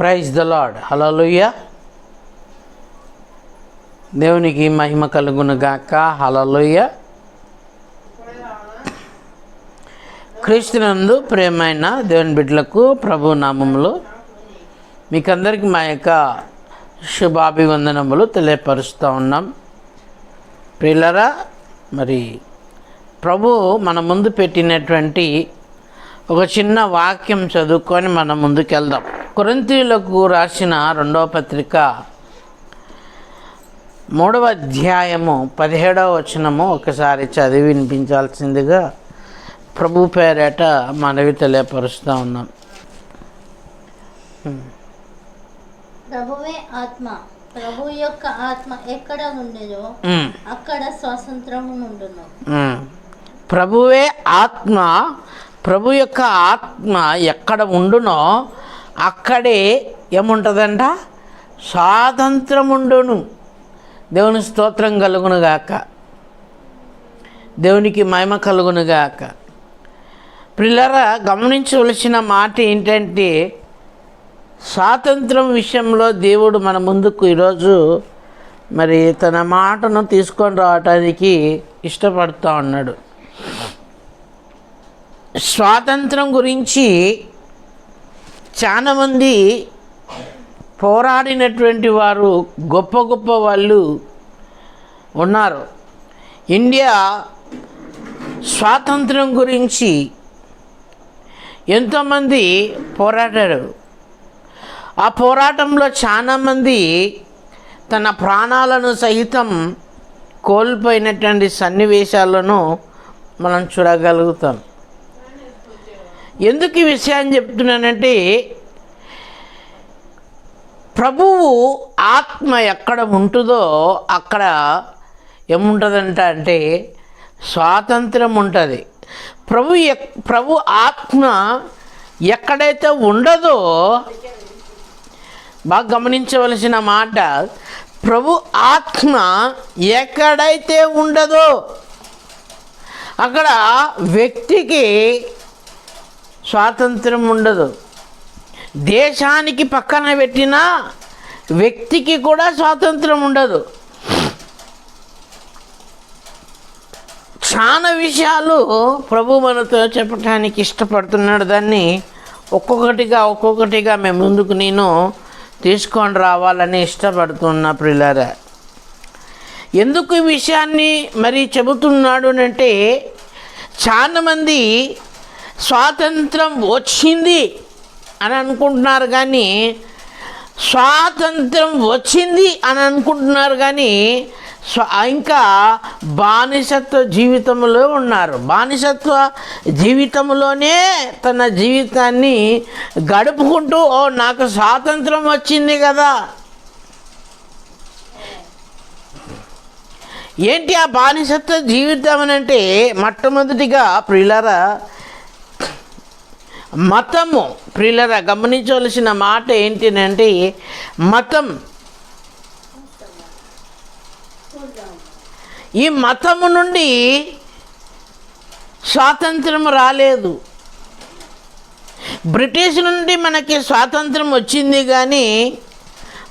Praise the lord hallelujah దేవునికి మహిమ కలుగును గాక హలలుయ్య క్రీస్తునందు ప్రేమైన దేవుని బిడ్డలకు ప్రభు నామములు. మీకందరికీ మా యొక్క శుభాభివందనములు తెలియపరుస్తూ ఉన్నాం. పిల్లరా మరి ప్రభు మన ముందు పెట్టినటువంటి ఒక చిన్న వాక్యం చదువుకొని మనం ముందుకు వెళ్దాం కొరింతీయులకు రాసిన రెండవ పత్రిక మూడవ అధ్యాయము పదిహేడవ వచనము ఒకసారి చదివి వినిపించాల్సిందిగా ప్రభు పేరేట మనవి తెలియపరుస్తూ ఉన్నాం. ప్రభువే ఆత్మ. ప్రభు యొక్క ఆత్మ ఎక్కడ ఉండేదో అక్కడ స్వాతంత్రము నుండును. ఉమ్. ప్రభువే ఆత్మ. ప్రభు యొక్క ఆత్మ ఎక్కడ ఉండునో అక్కడే ఏముంటుందంట? స్వాతంత్రం ఉండును దేవుని స్తోత్రం కలుగునుగాక దేవునికి మహిమ కలుగునుగాక పిల్లర గమనించవలసిన మాట ఏంటంటే స్వాతంత్రం విషయంలో దేవుడు మన ముందుకు ఈరోజు మరి తన మాటను తీసుకొని రావటానికి ఇష్టపడుతూ ఉన్నాడు. స్వాతంత్రం గురించి చాలామంది పోరాడినటువంటి వారు గొప్ప గొప్ప వాళ్ళు ఉన్నారు. ఇండియా స్వాతంత్రం గురించి ఎంతోమంది పోరాడారు. ఆ పోరాటంలో చాలామంది తన ప్రాణాలను సహితం కోల్పోయినటువంటి సన్నివేశాలను మనం చూడగలుగుతాం. ఎందుకు ఈ విషయాన్ని చెప్తున్నానంటే ప్రభువు ఆత్మ ఎక్కడ ఉంటుందో అక్కడ ఏముంటుందంట అంటే స్వాతంత్రం ఉంటుంది. ప్రభు ఎక్ ప్రభు ఆత్మ ఎక్కడైతే ఉండదో బాగా గమనించవలసిన మాట ప్రభు ఆత్మ ఎక్కడైతే ఉండదో అక్కడ వ్యక్తికి స్వాతంత్రం ఉండదు. దేశానికి పక్కన పెట్టిన వ్యక్తికి కూడా స్వాతంత్రం ఉండదు. చాలా విషయాలు ప్రభు మనతో చెప్పడానికి ఇష్టపడుతున్నాడు. దాన్ని ఒక్కొక్కటిగా ఒక్కొక్కటిగా మేము ముందుకు నేను తీసుకొని రావాలని ఇష్టపడుతున్నా ప్రిలారా. ఎందుకు ఈ విషయాన్ని మరి చెబుతున్నాడు అంటే చాలామంది స్వాతంత్రం వచ్చింది అని అనుకుంటున్నారు కానీ స్వాతంత్రం వచ్చింది అని అనుకుంటున్నారు కానీ స్వ ఇంకా బానిసత్వ జీవితంలో ఉన్నారు. బానిసత్వ జీవితంలోనే తన జీవితాన్ని గడుపుకుంటూ ఓ నాకు స్వాతంత్రం వచ్చింది కదా. ఏంటి ఆ బానిసత్వ జీవితం అని అంటే మొట్టమొదటిగా ప్రియులరా మతము. ప్రియులరా గమనించవలసిన మాట ఏంటినంటే మతం. ఈ మతము నుండి స్వాతంత్రం రాలేదు. బ్రిటిష్ నుండి మనకి స్వాతంత్రం వచ్చింది కానీ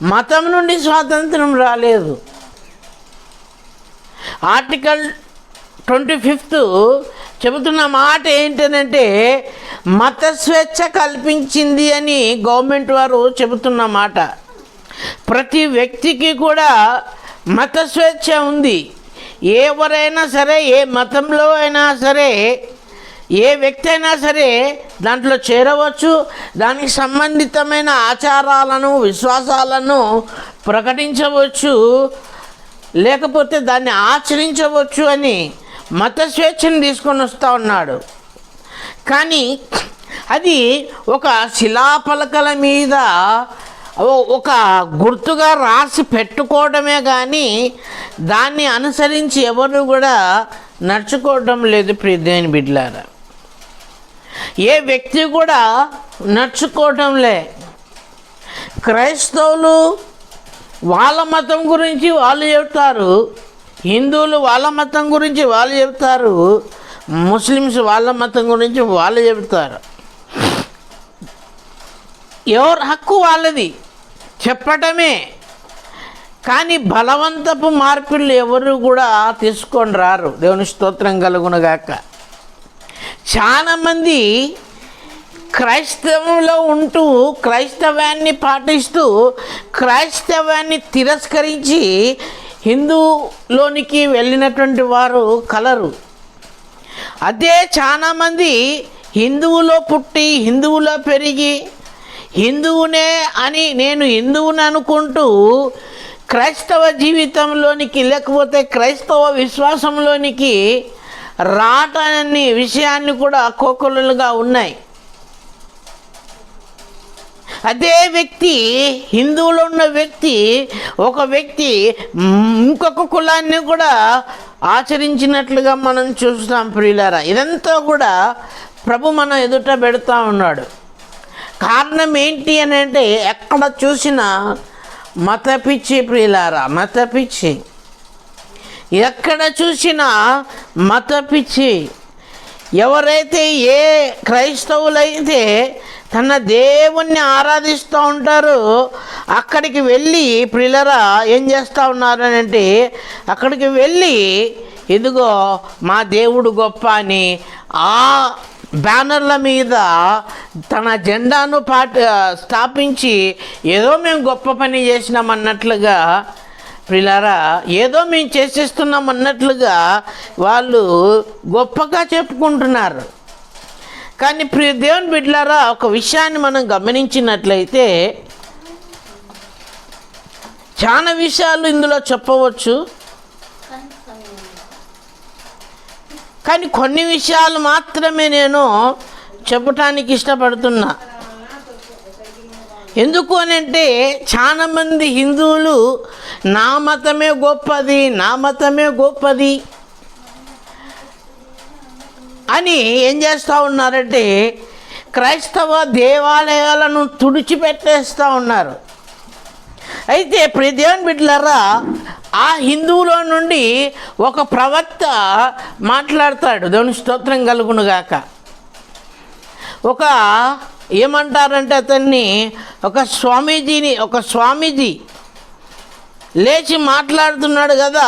మతం నుండి స్వాతంత్రం రాలేదు. ఆర్టికల్ ట్వంటీ ఫిఫ్త్ చెబుతున్న మాట ఏంటంటే మత స్వేచ్ఛ కల్పించింది అని గవర్నమెంట్ వారు చెబుతున్న మాట. ప్రతి వ్యక్తికి కూడా మత స్వేచ్ఛ ఉంది. ఎవరైనా సరే ఏ మతంలో అయినా సరే ఏ వ్యక్తి అయినా సరే దాంట్లో చేరవచ్చు. దానికి సంబంధితమైన ఆచారాలను విశ్వాసాలను ప్రకటించవచ్చు. లేకపోతే దాన్ని ఆచరించవచ్చు అని మత స్వేచ్ఛను తీసుకొని వస్తూ ఉన్నాడు. కానీ అది ఒక శిలాపలకల మీద ఒక గుర్తుగా రాసి పెట్టుకోవడమే కానీ దాన్ని అనుసరించి ఎవరు కూడా నడుచుకోవడం లేదు ప్రియదేని బిడ్లారా ఏ వ్యక్తి కూడా నడుచుకోవటంలే క్రైస్తవులు వాళ్ళ మతం గురించి వాళ్ళు చెప్తారు. హిందువులు వాళ్ళ మతం గురించి వాళ్ళు చెబుతారు ముస్లిమ్స్ వాళ్ళ మతం గురించి వాళ్ళు చెబుతారు. ఎవరి హక్కు వాళ్ళది? చెప్పటమే. కానీ బలవంతపు మార్పులు ఎవరు కూడా తీసుకొని రారు. దేవుని స్తోత్రం కలుగునగాక. చాలామంది క్రైస్తవంలో ఉంటూ క్రైస్తవాన్ని పాటిస్తూ క్రైస్తవాన్ని తిరస్కరించి హిందూలోనికి వెళ్ళినటువంటి వారు కలరు. అదే చాలామంది హిందువులో పుట్టి హిందువులో పెరిగి హిందువునే అని నేను హిందువుని అనుకుంటూ క్రైస్తవ జీవితంలోనికి లేకపోతే క్రైస్తవ విశ్వాసంలోనికి రాటని విషయాన్ని కూడా కోకొలుగా ఉన్నాయి. అదే వ్యక్తి హిందువులు ఉన్న వ్యక్తి ఒక వ్యక్తి ఇంకొక కులాన్ని కూడా ఆచరించినట్లుగా మనం చూస్తాం ప్రియులారా. ఇదంతా కూడా ప్రభు మన ఎదుట పెడతా ఉన్నాడు. కారణం ఏంటి అని అంటే ఎక్కడ చూసినా మత పిచ్చి ప్రియులారా మత పిచ్చి. ఎక్కడ చూసినా మత పిచ్చి. ఎవరైతే ఏ క్రైస్తవులైతే తన దేవుణ్ణి ఆరాధిస్తూ ఉంటారు. అక్కడికి వెళ్ళి ప్రిలరా ఏం చేస్తూ ఉన్నారని అంటే అక్కడికి వెళ్ళి ఇదిగో మా దేవుడు గొప్ప అని ఆ బ్యానర్ల మీద తన జెండాను పాట స్థాపించి ఏదో మేము గొప్ప పని చేసినాం అన్నట్లుగా ప్రిలారా ఏదో మేము చేసేస్తున్నాం అన్నట్లుగా వాళ్ళు గొప్పగా చెప్పుకుంటున్నారు. కానీ ప్రియ దేవుని బిడ్డలారా ఒక విషయాన్ని మనం గమనించినట్లయితే చాలా విషయాలు ఇందులో చెప్పవచ్చు. కానీ కొన్ని విషయాలు మాత్రమే నేను చెప్పటానికి ఇష్టపడుతున్నా. ఎందుకు అని అంటే చాలామంది హిందువులు నా మతమే గొప్పది నా మతమే గొప్పది. అని ఏం చేస్తూ ఉన్నారంటే క్రైస్తవ దేవాలయాలను తుడిచిపెట్టేస్తూ ఉన్నారు. అయితే ప్రతి దేవుని ఆ హిందువులో నుండి ఒక ప్రవక్త మాట్లాడతాడు. దేవుని స్తోత్రం కలుగునుగాక ఒక ఏమంటారంటే అతన్ని ఒక స్వామీజీని ఒక స్వామీజీ లేచి మాట్లాడుతున్నాడు కదా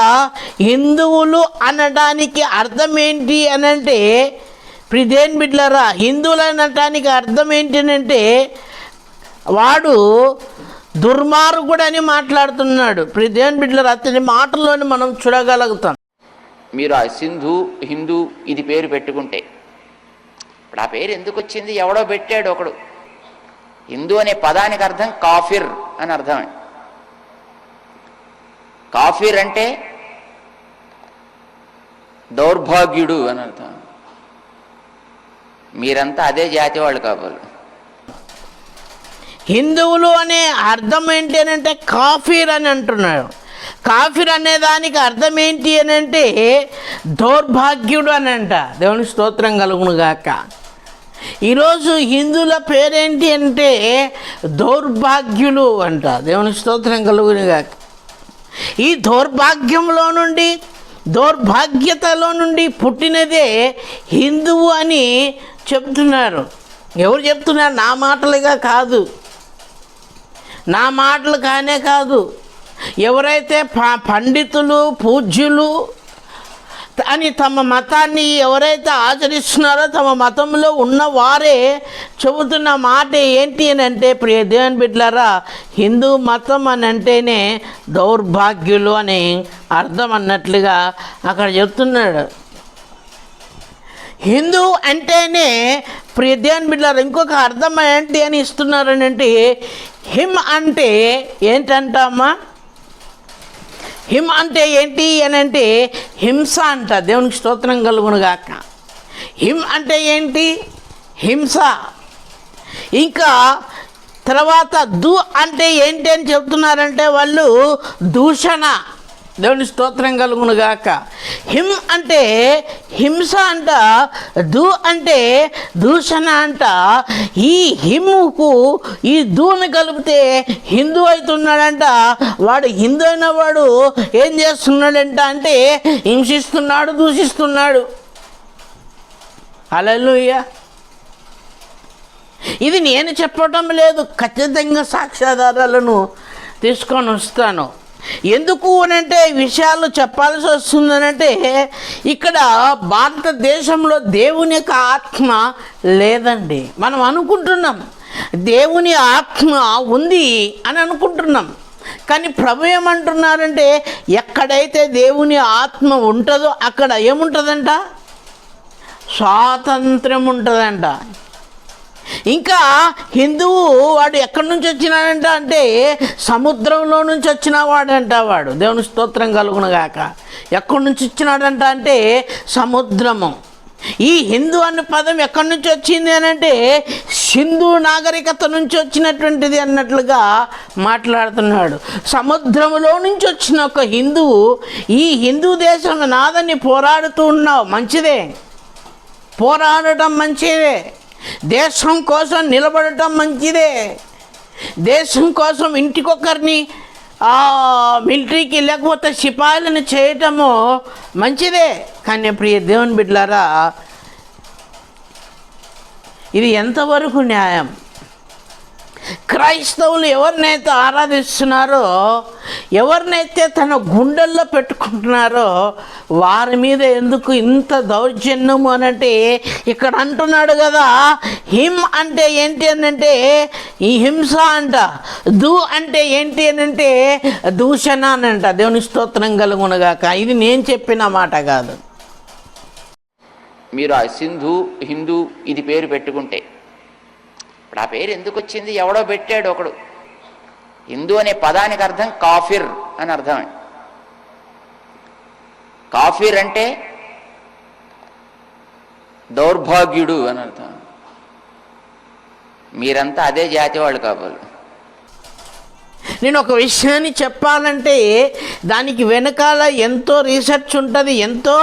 హిందువులు అనడానికి అర్థం ఏంటి అని అంటే ప్రిదేన్ బిడ్లరా హిందువులు అనటానికి అర్థం ఏంటి అని అంటే వాడు దుర్మార్గుడని మాట్లాడుతున్నాడు. ప్రిదేన్ బిడ్లర్ అతని మాటల్లోని మనం చూడగలుగుతాం. మీరు ఆ సింధు హిందూ ఇది పేరు పెట్టుకుంటే ఇప్పుడు ఆ పేరు ఎందుకు వచ్చింది? ఎవడో పెట్టాడు ఒకడు. హిందూ అనే పదానికి అర్థం కాఫిర్ అని అర్థం కాఫీర్ అంటే దౌర్భాగ్యుడు అని అర్థం. మీరంతా అదే జాతి వాళ్ళు కావాలి హిందువులు అనే అర్థం ఏంటి అని అంటే కాఫీర్ అని అంటున్నాడు కాఫీర్ అనే దానికి అర్థం ఏంటి అని అంటే దౌర్భాగ్యుడు అని అంట. దేవుని స్తోత్రం కలుగును గాక. ఈరోజు హిందువుల పేరేంటి అంటే దౌర్భాగ్యులు అంట. దేవుని స్తోత్రం కలుగును గాక. ఈ దౌర్భాగ్యంలో నుండి దౌర్భాగ్యతలో నుండి పుట్టినదే హిందువు అని చెప్తున్నారు. ఎవరు చెప్తున్నారు? నా మాటలుగా కాదు. నా మాటలు కానే కాదు. ఎవరైతే ప- పండితులు పూజ్యులు అని తమ మతాన్ని ఎవరైతే ఆచరిస్తున్నారో తమ మతంలో ఉన్న వారే చెబుతున్న మాట ఏంటి అని అంటే ప్రియ దేవుని బిడ్డలారా హిందూ మతం అని అంటేనే దౌర్భాగ్యులు అని అర్థం అన్నట్లుగా అక్కడ చెప్తున్నాడు. హిందూ అంటేనే ప్రియ దేవుని బిడ్డలారా ఇంకొక అర్థం ఏంటి అని ఇస్తున్నారని అంటే హిమ్ అంటే ఏంటంటామా? హిమ్ అంటే ఏంటి అని అంటే హింస అంట. దేవునికి స్తోత్రం కలుగును గాక హిమ్ అంటే ఏంటి? హింస. ఇంకా తర్వాత దు అంటే ఏంటి అని చెప్తున్నారంటే వాళ్ళు దూషణ. దేవుని స్తోత్రం కలుగును గాక. హిమ్ అంటే హింస అంట దు అంటే దూషణ అంట. ఈ హిమ్ముకు ఈ దూని కలిపితే హిందూ అవుతున్నాడంట. వాడు హిందూ అయిన వాడు ఏం చేస్తున్నాడంట అంటే హింసిస్తున్నాడు దూషిస్తున్నాడు. అలలుయ్య ఇది నేను చెప్పటం లేదు ఖచ్చితంగా సాక్ష్యాధారాలను తీసుకొని వస్తాను. ఎందుకు అనంటే అంటే విషయాలు చెప్పాల్సి వస్తుందనంటే ఇక్కడ భారతదేశంలో దేవుని యొక్క ఆత్మ లేదండి. మనం అనుకుంటున్నాం దేవుని ఆత్మ ఉంది అని అనుకుంటున్నాం. కానీ ప్రభు ఏమంటున్నారంటే ఎక్కడైతే దేవుని ఆత్మ ఉంటుందో అక్కడ ఏముంటుందంట? స్వాతంత్రం ఉంటుందంట. ఇంకా హిందువు వాడు ఎక్కడి నుంచి వచ్చినాడంట అంటే సముద్రంలో నుంచి వచ్చిన వాడంట వాడు. దేవుని స్తోత్రం కలుగునగాక. ఎక్కడి నుంచి వచ్చినాడంట అంటే సముద్రము. ఈ హిందూ అనే పదం ఎక్కడి నుంచి వచ్చింది అని అంటే సింధు నాగరికత నుంచి వచ్చినటువంటిది అన్నట్లుగా మాట్లాడుతున్నాడు. సముద్రములో నుంచి వచ్చిన ఒక హిందువు ఈ హిందూ దేశంలో నాదని పోరాడుతూ ఉన్నావు. మంచిదే. పోరాడటం మంచిదే. దేశం కోసం నిలబడటం మంచిదే. దేశం కోసం ఇంటికొకరిని మిలిటరీకి లేకపోతే సిపాయిలను చేయటము మంచిదే. కానీ ప్రియ దేవుని బిడ్డలారా ఇది ఎంతవరకు న్యాయం? క్రైస్తవులు ఎవరినైతే ఆరాధిస్తున్నారో ఎవరినైతే తన గుండెల్లో పెట్టుకుంటున్నారో వారి మీద ఎందుకు ఇంత దౌర్జన్యము అనంటే ఇక్కడ అంటున్నాడు కదా హిమ్ అంటే ఏంటి అనంటే ఈ హింస అంట దు అంటే ఏంటి అనంటే దూషణ అనంట దేవుని స్తోత్రం కలుగునగాక. ఇది నేను చెప్పిన మాట కాదు. మీరు ఆ సింధు హిందూ ఇది పేరు పెట్టుకుంటే ఇప్పుడు ఆ పేరు ఎందుకు వచ్చింది? ఎవడో పెట్టాడు ఒకడు. హిందూ అనే పదానికి అర్థం కాఫిర్ అని అర్థం కాఫిర్ అంటే దౌర్భాగ్యుడు అని అర్థం. మీరంతా అదే జాతి వాళ్ళు కావాలి నేను ఒక విషయాన్ని చెప్పాలంటే దానికి వెనకాల ఎంతో రీసెర్చ్ ఉంటుంది ఎంతో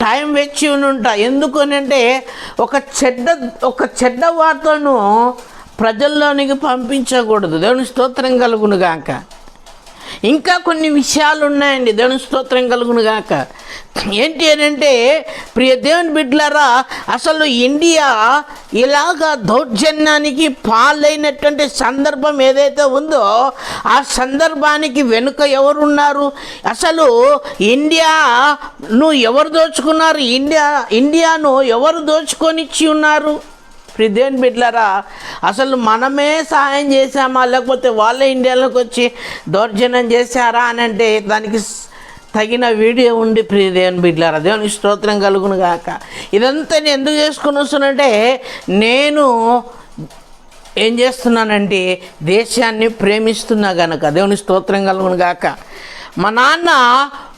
టైం వెచ్చి ఉంటా ఎందుకు అంటే ఒక చెడ్డ ఒక చెడ్డ వార్తను ప్రజల్లోనికి పంపించకూడదు. దేవుని స్తోత్రం కలుగును గాక ఇంకా కొన్ని విషయాలు ఉన్నాయండి దేవుని స్తోత్రం కలుగును గాక. ఏంటి అని అంటే ప్రియ దేవుని బిడ్డలారా అసలు ఇండియా ఇలాగ దౌర్జన్యానికి పాలైనటువంటి సందర్భం ఏదైతే ఉందో ఆ సందర్భానికి వెనుక ఎవరున్నారు? అసలు ఇండియాను ఎవరు దోచుకున్నారు? ఇండియా ఇండియాను ఎవరు దోచుకొనిచ్చి ఉన్నారు? ప్రిదేన్ బిడ్లరా అసలు మనమే సహాయం చేశామా? లేకపోతే వాళ్ళే ఇండియాలోకి వచ్చి దౌర్జన్యం చేశారా అని అంటే దానికి తగిన వీడియో ఉండి ప్రియ దేవుని దేవునికి స్తోత్రం కలుగును గాక. ఇదంతా నేను ఎందుకు చేసుకుని వస్తున్నంటే నేను ఏం చేస్తున్నానంటే దేశాన్ని ప్రేమిస్తున్నా గనక. దేవుని స్తోత్రం కలుగును గాక. మా నాన్న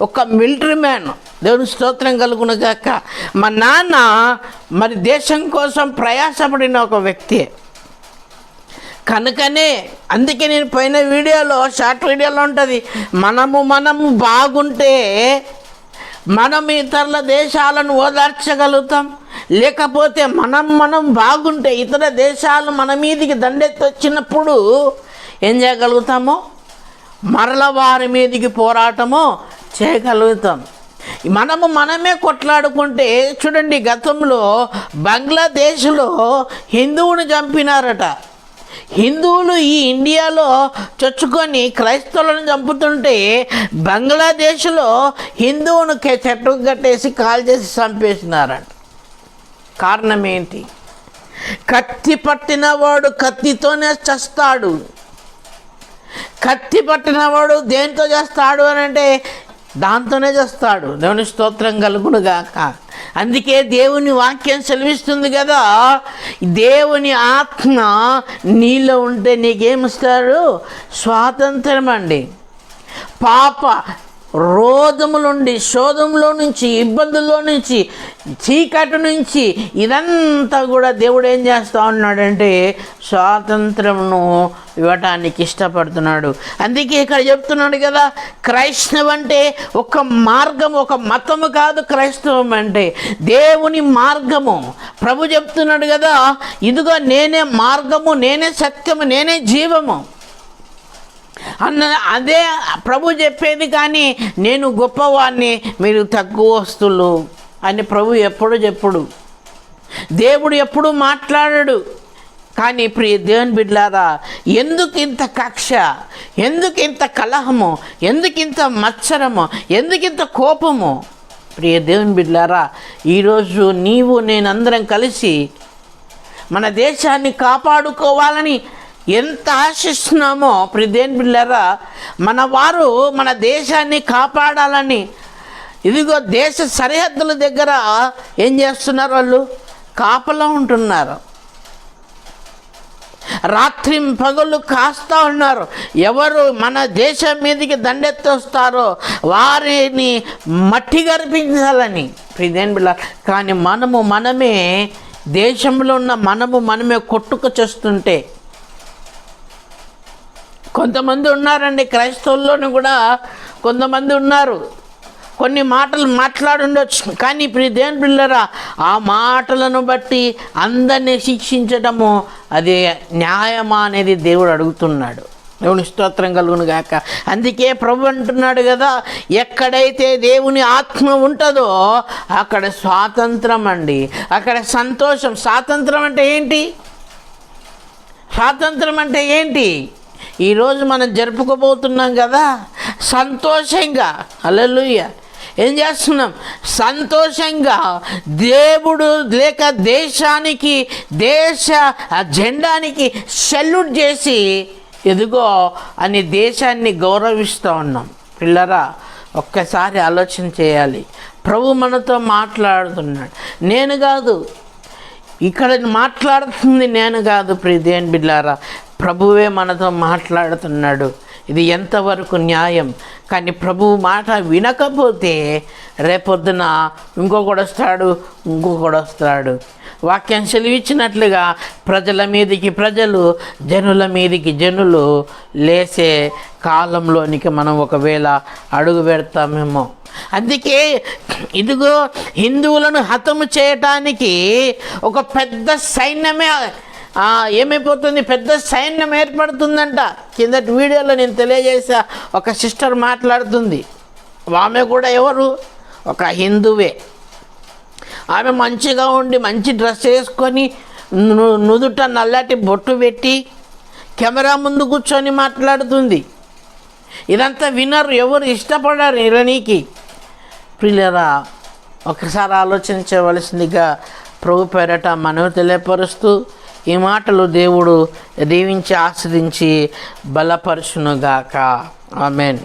ఒక మిలిటరీ మ్యాన్. దేవుని స్తోత్రం కలుగున గాక. మా నాన్న మరి దేశం కోసం ప్రయాసపడిన ఒక వ్యక్తి. కనుకనే అందుకే నేను పైన వీడియోలో షార్ట్ వీడియోలో ఉంటుంది మనము మనము బాగుంటే మనం ఇతరుల దేశాలను ఓదార్చగలుగుతాం. లేకపోతే మనం మనం బాగుంటే ఇతర దేశాలు మన మీదికి దండెత్తి వచ్చినప్పుడు ఏం చేయగలుగుతామో? మరల వారి మీదకి పోరాటము చేయగలుగుతాం. మనము మనమే కొట్లాడుకుంటే చూడండి గతంలో బంగ్లాదేశ్లో హిందువుని చంపినారట. హిందువులు ఈ ఇండియాలో చొచ్చుకొని క్రైస్తవులను చంపుతుంటే బంగ్లాదేశ్లో హిందువును చెట్టు కట్టేసి కాల్ చేసి చంపేసినారంట. కారణం ఏంటి? కత్తి పట్టినవాడు కత్తితోనే చస్తాడు. కత్తి పట్టినవాడు దేంతో చేస్తాడు అని అంటే దాంతోనే చేస్తాడు. దేవుని స్తోత్రం కలుగును గాక అందుకే దేవుని వాక్యం సెలవిస్తుంది కదా దేవుని ఆత్మ నీలో ఉంటే నీకేమిస్తాడు స్వాతంత్రం అండి. పాప రోధముల నుండి శోధంలో నుంచి ఇబ్బందుల్లో నుంచి చీకటి నుంచి ఇదంతా కూడా దేవుడు ఏం చేస్తూ ఉన్నాడంటే స్వాతంత్రమును ఇవ్వటానికి ఇష్టపడుతున్నాడు. అందుకే ఇక్కడ చెప్తున్నాడు కదా క్రైస్తవం అంటే ఒక మార్గం ఒక మతము కాదు క్రైస్తవం అంటే దేవుని మార్గము. ప్రభు చెప్తున్నాడు కదా ఇదిగో నేనే మార్గము నేనే సత్యము నేనే జీవము. అన్న అదే ప్రభు చెప్పేది కానీ నేను గొప్పవాడిని మీరు తక్కువ వస్తులు అని ప్రభు ఎప్పుడు చెప్పుడు. దేవుడు ఎప్పుడు మాట్లాడడు. కానీ ప్రియ దేవుని బిడ్లారా ఎందుకు ఇంత కక్ష? ఎందుకు ఇంత కలహము? ఎందుకు ఇంత మత్సరము ఎందుకు ఇంత కోపము? ప్రియ దేవుని బిడ్లారా ఈరోజు నీవు నేనందరం కలిసి మన దేశాన్ని కాపాడుకోవాలని ఎంత ఆశిస్తున్నామో ప్రదేన్ బిళ్ళరా మన వారు మన దేశాన్ని కాపాడాలని. ఇదిగో దేశ సరిహద్దుల దగ్గర ఏం చేస్తున్నారు వాళ్ళు? కాపలా ఉంటున్నారు. రాత్రి పగలు కాస్తా ఉన్నారు. ఎవరు మన దేశం మీదకి దండెత్తొస్తారో వారిని మట్టి గర్పించాలని ప్రిదేన్ బిళ్ళ. కానీ మనము మనమే దేశంలో ఉన్న మనము మనమే కొట్టుకు చేస్తుంటే కొంతమంది ఉన్నారండి క్రైస్తవుల్లోనూ కూడా కొంతమంది ఉన్నారు. కొన్ని మాటలు మాట్లాడుండొచ్చు కానీ ఇప్పుడు దేని పిల్లరా ఆ మాటలను బట్టి అందరినీ శిక్షించడము అది న్యాయమా అనేది దేవుడు అడుగుతున్నాడు. దేవుని స్తోత్రం కలుగును గాక. అందుకే ప్రభు అంటున్నాడు కదా ఎక్కడైతే దేవుని ఆత్మ ఉంటుందో అక్కడ స్వాతంత్రం అండి. అక్కడ సంతోషం. స్వాతంత్రం అంటే ఏంటి? స్వాతంత్రం అంటే ఏంటి? ఈరోజు మనం జరుపుకోబోతున్నాం కదా సంతోషంగా. అలలుయ్య ఏం చేస్తున్నాం? సంతోషంగా. దేవుడు లేక దేశానికి దేశ జెండానికి సెల్యూట్ చేసి ఎదుగో అని దేశాన్ని గౌరవిస్తూ ఉన్నాం. పిల్లరా ఒక్కసారి ఆలోచన చేయాలి. ప్రభు మనతో మాట్లాడుతున్నాడు. నేను కాదు. ఇక్కడ మాట్లాడుతుంది నేను కాదు ప్రిదేన్ బిడ్లారా ప్రభువే మనతో మాట్లాడుతున్నాడు. ఇది ఎంతవరకు న్యాయం? కానీ ప్రభువు మాట వినకపోతే రేపొద్దున ఇంకొకడు వస్తాడు ఇంకొకడు వస్తాడు వాక్యం సెలవిచ్చినట్లుగా ప్రజల మీదికి ప్రజలు జనుల మీదికి జనులు లేసే కాలంలోనికి మనం ఒకవేళ అడుగు పెడతామేమో. అందుకే ఇదిగో హిందువులను హతము చేయటానికి ఒక పెద్ద సైన్యమే ఏమైపోతుంది? పెద్ద సైన్యం ఏర్పడుతుందంట. కిందటి వీడియోలో నేను తెలియజేసా. ఒక సిస్టర్ మాట్లాడుతుంది. ఆమె కూడా ఎవరు? ఒక హిందువే. ఆమె మంచిగా ఉండి మంచి డ్రెస్ వేసుకొని నుదుట నల్లటి బొట్టు పెట్టి కెమెరా ముందు కూర్చొని మాట్లాడుతుంది. ఇదంతా వినరు ఎవరు ఇష్టపడరు ఇరణీకి ప్రియులరా ఒకసారి ఆలోచించవలసిందిగా ప్రభు పేరట మనవి తెలియపరుస్తూ ఈ మాటలు దేవుడు దీవించి ఆస్వాదించి బలపరుచునుగాక. ఆమెన్.